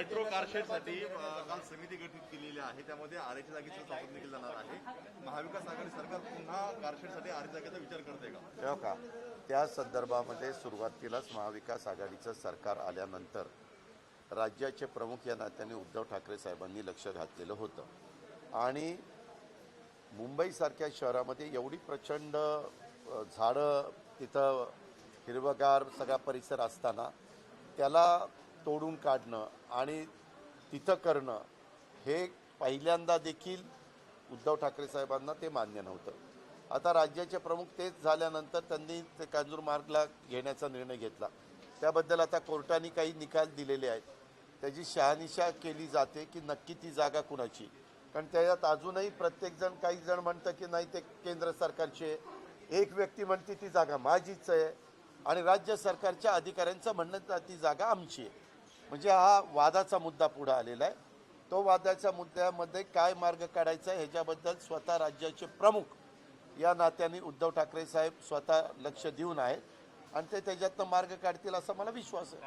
Metro कारशेडसाठी काल समिती गठीत केलेली आहे. त्यामध्ये आरेच्या जागेचं स्थापन देखील जाणार आहे. महाविकास आघाडी सरकार पुन्हा कारशेडसाठी आरे जागेचा विचार करते का? तेव्हा का? त्या संदर्भामध्ये सुरुवातीलाच महाविकास आघाडीचं सरकार आल्यानंतर राज्याचे प्रमुख या नात्याने उद्धव ठाकरे साहेबांनी लक्ष घातलेलं होतं. आणि मुंबईसारख्या शहरामध्ये एवढी प्रचंड झाडं तिथं हिरवगार सगळा परिसर असताना त्याला तोडून काढणं आणि तिथं करणं हे पहिल्यांदा देखील उद्धव ठाकरे साहेबांना ते मान्य नव्हतं. आता राज्याचे प्रमुख तेच झाल्यानंतर त्यांनी ते कांजूरमार्गला घेण्याचा निर्णय घेतला. त्याबद्दल आता कोर्टाने काही निकाल दिलेले आहेत. त्याची शहानिशा केली जाते की नक्की ती जागा कुणाची? कारण त्याच्यात अजूनही प्रत्येकजण काही जण म्हणतं की नाही ते केंद्र सरकारची. आहे. एक व्यक्ती म्हणते ती जागा माझीच आहे. आणि राज्य सरकारच्या अधिकाऱ्यांचं म्हणणं ती जागा आमची आहे. म्हणजे हा वादाचा मुद्दा पुढं आलेला आहे. तो वादाच्या मुद्द्यामध्ये काय मार्ग काढायचा आहे ह्याच्याबद्दल स्वतः राज्याचे प्रमुख या नात्याने उद्धव ठाकरे साहेब स्वतः लक्ष देऊन आहेत. आणि ते त्याच्यातनं मार्ग काढतील असा मला विश्वास आहे.